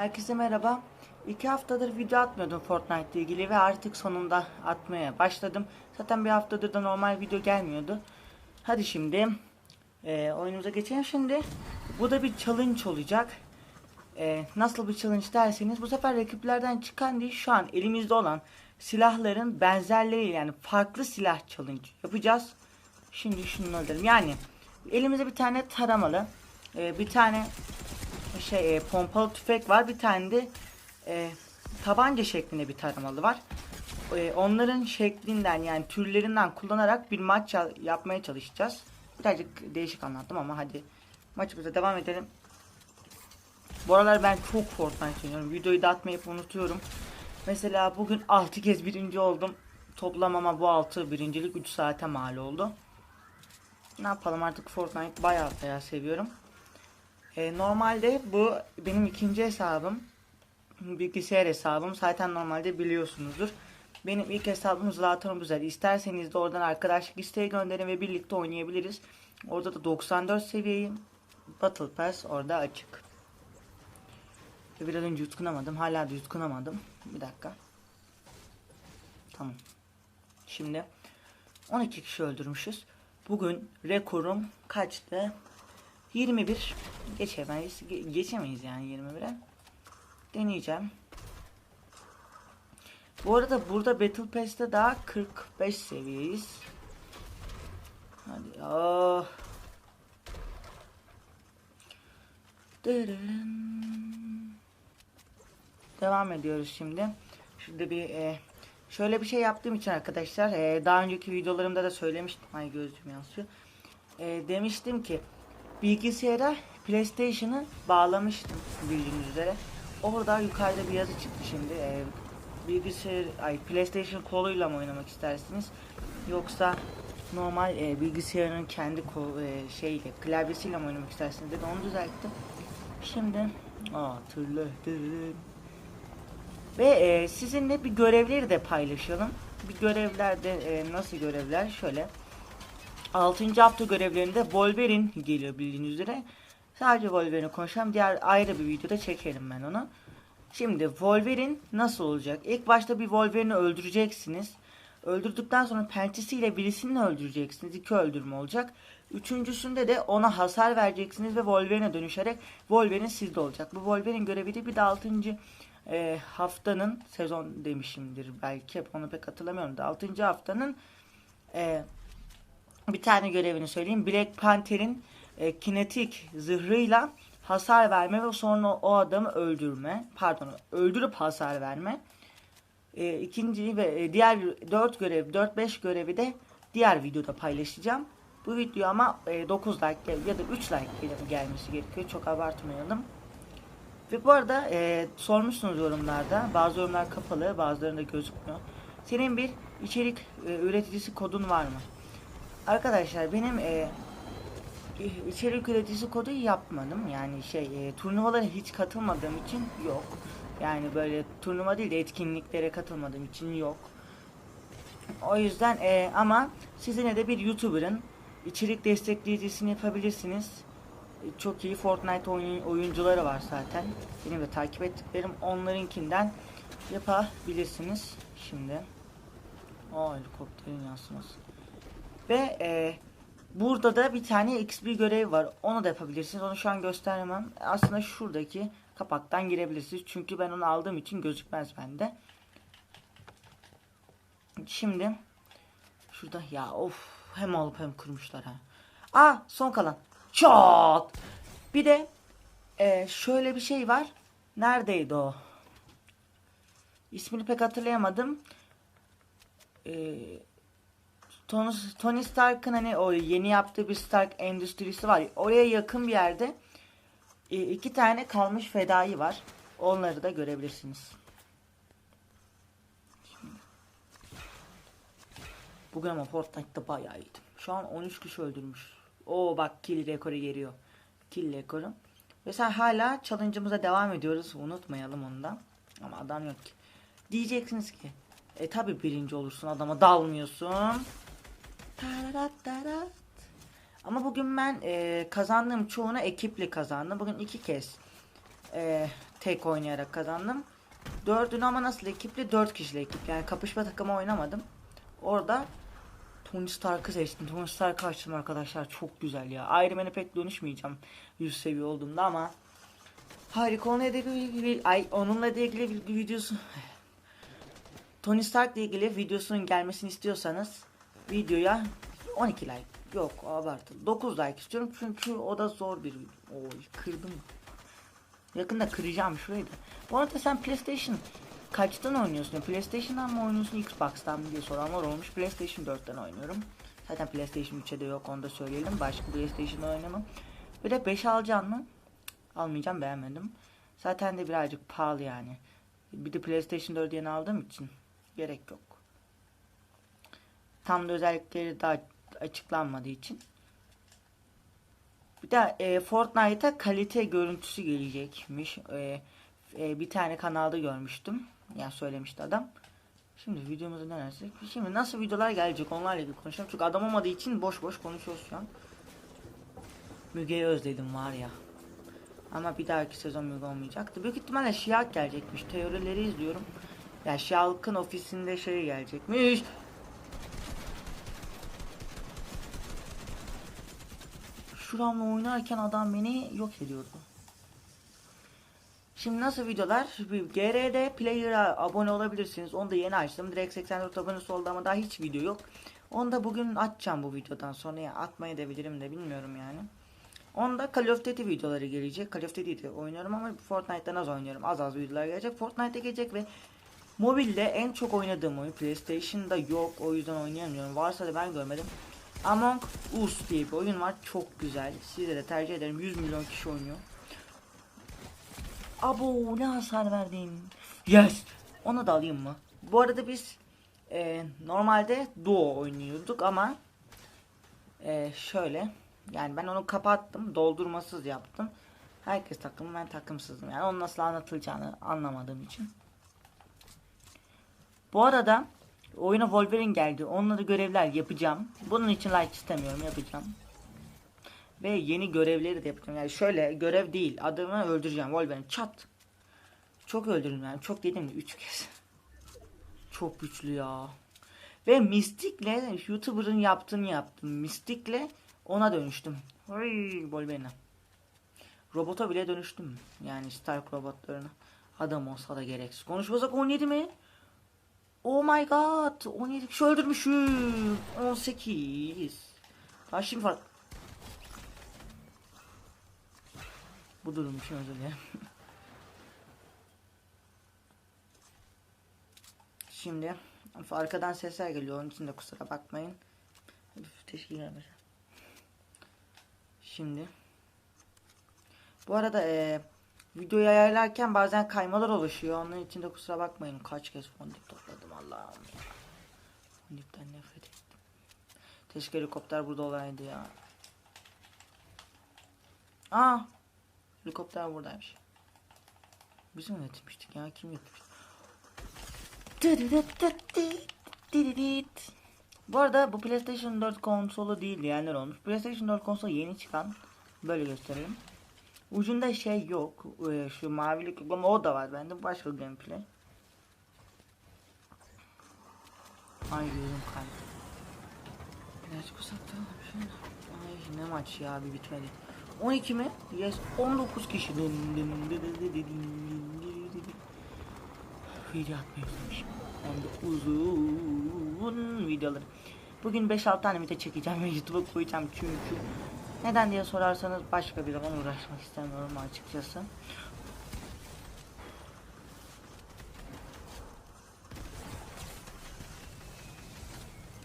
Herkese merhaba. İki haftadır video atmıyordum Fortnite ile ilgili ve artık sonunda atmaya başladım. Zaten bir haftadır da normal video gelmiyordu. Hadi şimdi e, oyunumuza geçelim şimdi. Bu da bir challenge olacak. E, nasıl bir challenge derseniz bu sefer rakiplerden çıkan değil şu an elimizde olan silahların benzerleri yani farklı silah challenge yapacağız. Şimdi şunu alalım. Yani elimizde bir tane taramalı, e, bir tane şey e, pompalı tüfek var. Bir tane de e, tabanca şeklinde bir taramalı var. E, onların şeklinden yani türlerinden kullanarak bir maç ya- yapmaya çalışacağız. Birazcık değişik anlattım ama hadi maçımıza devam edelim. Bu aralar ben çok Fortnite oynuyorum. Videoyu da atmayıp unutuyorum. Mesela bugün 6 kez birinci oldum. Toplam ama bu 6 birincilik 3 saate mal oldu. Ne yapalım artık Fortnite bayağı bayağı seviyorum. E, normalde bu benim ikinci hesabım. Bilgisayar hesabım. Zaten normalde biliyorsunuzdur. Benim ilk hesabım Zlatan Özel. İsterseniz de oradan arkadaşlık isteği gönderin ve birlikte oynayabiliriz. Orada da 94 seviyeyim. Battle Pass orada açık. Biraz önce yutkunamadım. Hala da yutkunamadım. Bir dakika. Tamam. Şimdi 12 kişi öldürmüşüz. Bugün rekorum kaçtı? 21 geçemeyiz. Ge- geçemeyiz yani 21'e. Deneyeceğim. Bu arada burada Battle Pass'te daha 45 seviyeyiz. Hadi. Dırırın. Devam ediyoruz şimdi. Şurada bir e, şöyle bir şey yaptığım için arkadaşlar e, daha önceki videolarımda da söylemiştim. Ay gözlüğüm yansıyor. E, demiştim ki bilgisayara PlayStation'ı bağlamıştım bildiğiniz üzere. Orada yukarıda bir yazı çıktı şimdi. E, bilgisayar ay PlayStation koluyla mı oynamak istersiniz yoksa normal e, bilgisayarın kendi kol, e, şeyle klavyesiyle mi oynamak istersiniz dedi onu düzelttim. Şimdi aa tırlı. Ve e, sizinle bir görevleri de paylaşalım. Bir görevlerde e, nasıl görevler şöyle. 6. hafta görevlerinde Wolverine geliyor bildiğiniz üzere. Sadece Wolverine konuşalım. Diğer ayrı bir videoda çekerim ben onu. Şimdi Wolverine nasıl olacak? İlk başta bir Wolverine'i öldüreceksiniz. Öldürdükten sonra pençesiyle birisini öldüreceksiniz. İki öldürme olacak. Üçüncüsünde de ona hasar vereceksiniz ve Wolverine'e dönüşerek Wolverine sizde olacak. Bu Wolverine görevi de bir de 6. e, haftanın sezon demişimdir belki. Onu pek hatırlamıyorum da 6. haftanın e, bir tane görevini söyleyeyim. Black Panther'in e, kinetik zırhıyla hasar verme ve sonra o adamı öldürme. Pardon, öldürüp hasar verme. E, ikinci ve e, diğer 4 görev, 4-5 görevi de diğer videoda paylaşacağım. Bu video ama e, 9 like ya da 3 like gel- gelmesi gerekiyor. Çok abartmayalım. Ve bu arada e, sormuşsunuz yorumlarda. Bazı yorumlar kapalı, bazılarında gözükmüyor. Senin bir içerik e, üreticisi kodun var mı? Arkadaşlar benim e, içerik üreticisi kodu yapmadım. Yani şey e, turnuvalara hiç katılmadığım için yok. Yani böyle turnuva değil de etkinliklere katılmadığım için yok. O yüzden e, ama siz de bir YouTuber'ın içerik destekleyicisini yapabilirsiniz. E, Çok iyi Fortnite oyun, oyuncuları var zaten. Benim de takip ettiklerim onlarınkinden yapabilirsiniz. Şimdi. O helikopterin yansıması. Ve e, burada da bir tane XP görevi var. Onu da yapabilirsiniz. Onu şu an göstermem. Aslında şuradaki kapaktan girebilirsiniz. Çünkü ben onu aldığım için gözükmez bende. Şimdi şurada ya of hem alıp hem kurmuşlar ha. Aa son kalan. Çat. Bir de e, şöyle bir şey var. Neredeydi o? İsmini pek hatırlayamadım. Eee Tony, Stark'ın hani o yeni yaptığı bir Stark endüstrisi var. Oraya yakın bir yerde e, iki tane kalmış fedai var. Onları da görebilirsiniz. Şimdi. Bugün ama Fortnite'da bayağı iyiydim. Şu an 13 kişi öldürmüş. Oo bak kill rekoru geliyor. Kill rekoru. Ve sen hala challenge'ımıza devam ediyoruz. Unutmayalım onu da. Ama adam yok ki. Diyeceksiniz ki e tabi birinci olursun adama dalmıyorsun. Ama bugün ben e, kazandığım çoğunu ekiple kazandım. Bugün iki kez e, tek oynayarak kazandım. Dördünü ama nasıl ekipli? Dört kişili ekip. Yani kapışma takımı oynamadım. Orada Tony Stark'ı seçtim. Tony Stark'ı açtım arkadaşlar. Çok güzel ya. Iron Man'e pek dönüşmeyeceğim. 100 seviye olduğumda ama harika onunla ilgili ay onunla ilgili videosu Tony Stark ile ilgili videosunun gelmesini istiyorsanız videoya 12 like yok abartı 9 like istiyorum çünkü o da zor bir. Oy kırdım. Yakında kıracağım şurayı da. Bu arada sen PlayStation kaçtan oynuyorsun? PlayStation'dan mı oynuyorsun Xbox'tan mı diye soranlar olmuş. PlayStation 4'ten oynuyorum. Zaten PlayStation 3'e de yok onu da söyleyelim. Başka PlayStation'da oynamam. Bir de 5 alacağım mı? Almayacağım beğenmedim. Zaten de birazcık pahalı yani. Bir de PlayStation 4 yeni aldığım için gerek yok. Tam da özellikleri daha açıklanmadığı için. Bir de e, Fortnite'a kalite görüntüsü gelecekmiş. E, e, bir tane kanalda görmüştüm. Yani söylemişti adam. Şimdi videomuzu neresi? Şimdi nasıl videolar gelecek onlarla ilgili konuşalım. Çünkü adam olmadığı için boş boş konuşuyoruz şu an. Müge'yi özledim var ya. Ama bir dahaki sezon Müge olmayacaktı. Büyük ihtimalle Şiak gelecekmiş. Teorileri izliyorum. Ya Şiak'ın ofisinde şey gelecekmiş. Şuramla oynarken adam beni yok ediyordu. Şimdi nasıl videolar? GR'de Player'a abone olabilirsiniz. Onu da yeni açtım. Direkt 84 abonesi oldu ama daha hiç video yok. Onu da bugün açacağım bu videodan sonra. Ya atmaya da de bilmiyorum yani. Onda Call of Duty videoları gelecek. Call of Duty'de oynuyorum ama Fortnite'dan az oynuyorum. Az az videolar gelecek. Fortnite'e gelecek ve mobilde en çok oynadığım oyun PlayStation'da yok. O yüzden oynayamıyorum. Varsa da ben görmedim. Among Us diye bir oyun var. Çok güzel. Size de tercih ederim. 100 milyon kişi oynuyor. Abo ne hasar verdin. Yes. Onu da alayım mı? Bu arada biz e, normalde duo oynuyorduk ama e, şöyle yani ben onu kapattım doldurmasız yaptım. Herkes takım ben takımsızdım. Yani onun nasıl anlatılacağını anlamadığım için. Bu arada oyuna Wolverine geldi. Onları görevler yapacağım. Bunun için like istemiyorum yapacağım. Ve yeni görevleri de yapacağım. Yani şöyle görev değil. Adamı öldüreceğim. Wolverine çat. Çok öldürdüm yani. Çok dedim de 3 kez. Çok güçlü ya. Ve Mystic'le YouTuber'ın yaptığını yaptım. Mystic'le ona dönüştüm. Hey, Wolverine. Robota bile dönüştüm. Yani Stark robotlarına. Adam olsa da gereksiz. Konuşmasak 17 mi? Oh my god. 17 kişi öldürmüşüm. 18. Ha şimdi fark. Bu durum için özür dilerim. Şimdi arkadan sesler geliyor. Onun için de kusura bakmayın. Teşekkür ederim. Şimdi. Bu arada e, videoyu ayarlarken bazen kaymalar oluşuyor. Onun için de kusura bakmayın. Kaç kez fondip topladım Allah'ım. Fondipten nefret ettim. Keşke helikopter burada olaydı ya. Aa! Helikopter buradaymış. Biz mi üretmiştik ya? Kim üretmiş? Bu arada bu PlayStation 4 konsolu değil diyenler olmuş. PlayStation 4 konsolu yeni çıkan. Böyle gösterelim. Ucunda şey yok. Ee, Şu mavilik ama o da var bende. Başka gameplay. Ay gözüm kaydı. Birazcık uzakta şöyle. Ay ne maç ya bir bitmedi. 12 mi? Yes 19 kişi. Video atmayı de uzun videoları. Bugün 5-6 tane video çekeceğim ve YouTube'a koyacağım çünkü. Neden diye sorarsanız başka bir zaman uğraşmak istemiyorum açıkçası.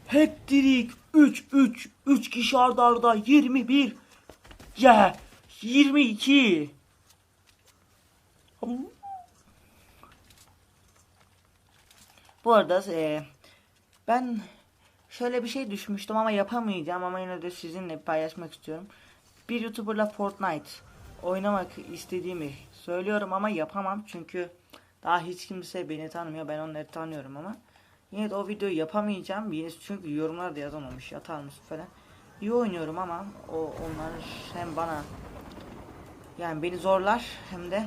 Heptirik 3 3 3 kişi arda arda 21 ya 22 Bu arada e, ben şöyle bir şey düşmüştüm ama yapamayacağım ama yine de sizinle paylaşmak istiyorum. Bir YouTuber'la Fortnite oynamak istediğimi söylüyorum ama yapamam çünkü daha hiç kimse beni tanımıyor. Ben onları tanıyorum ama yine de o videoyu yapamayacağım. Yine çünkü yorumlarda yazamamış atar mısın falan. İyi oynuyorum ama o onlar hem bana yani beni zorlar hem de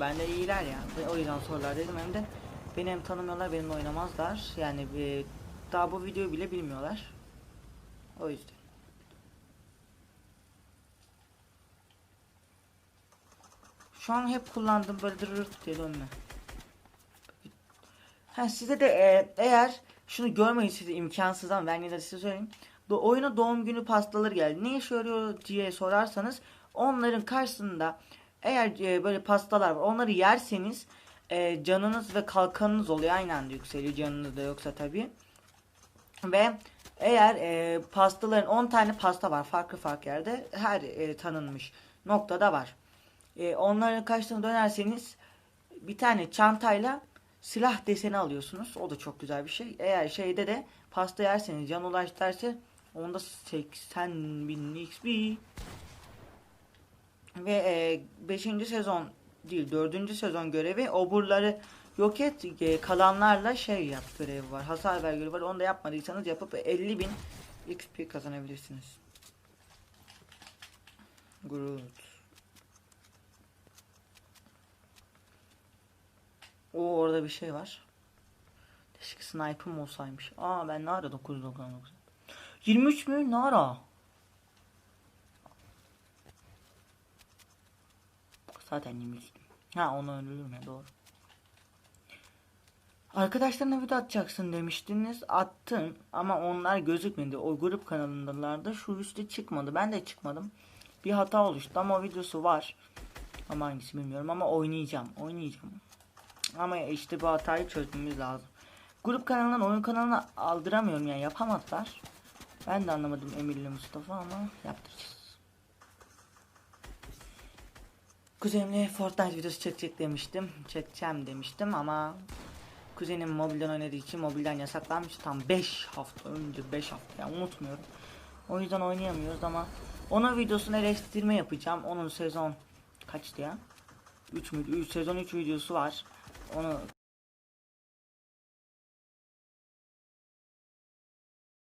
Ben de iyiler ya. Ve O yüzden sorular dedim hem de beni hem tanımıyorlar benimle oynamazlar. Yani e, daha bu videoyu bile bilmiyorlar. O yüzden. Şu an hep kullandığım böyle dırırt diye dönme. Ha size de e, eğer şunu görmeyin size imkansız ama ben yine de size söyleyeyim. Do oyuna doğum günü pastaları geldi. Ne işe yarıyor diye sorarsanız onların karşısında eğer e, böyle pastalar var onları yerseniz e, canınız ve kalkanınız oluyor. Aynı anda yükseliyor canınız da yoksa tabi. Ve eğer e, pastaların 10 tane pasta var farklı farklı yerde her e, tanınmış noktada var. E, onların karşısına dönerseniz bir tane çantayla silah deseni alıyorsunuz. O da çok güzel bir şey. Eğer şeyde de pasta yerseniz can ulaş derse onda 80 bin XP ve 5. sezon değil 4. sezon görevi oburları yok et e, kalanlarla şey yap görevi var. Hasar ver görevi var. Onu da yapmadıysanız yapıp 50 bin XP kazanabilirsiniz. Groot. O orada bir şey var. Keşke sniper'ım olsaymış. Aa ben ne ara 999. 23 mü? Ne ara? Zaten 23. Ha onu öldürürüm ya doğru. Arkadaşlarına video atacaksın demiştiniz. Attım ama onlar gözükmedi. O grup kanalındalardı. Şu üstte çıkmadı. Ben de çıkmadım. Bir hata oluştu ama videosu var. Ama hangisi bilmiyorum ama oynayacağım. Oynayacağım. Ama işte bu hatayı çözmemiz lazım. Grup kanalından oyun kanalına aldıramıyorum yani yapamadılar. Ben de anlamadım Emir'le Mustafa ama yaptıracağız. Kuzenimle Fortnite videosu çekecek demiştim. Çekeceğim demiştim ama kuzenim mobilden oynadığı için mobilden yasaklanmış. Tam 5 hafta önce 5 hafta yani unutmuyorum. O yüzden oynayamıyoruz ama onun videosunu eleştirme yapacağım. Onun sezon kaçtı ya? 3 müydü? 3 sezon 3 videosu var. Onu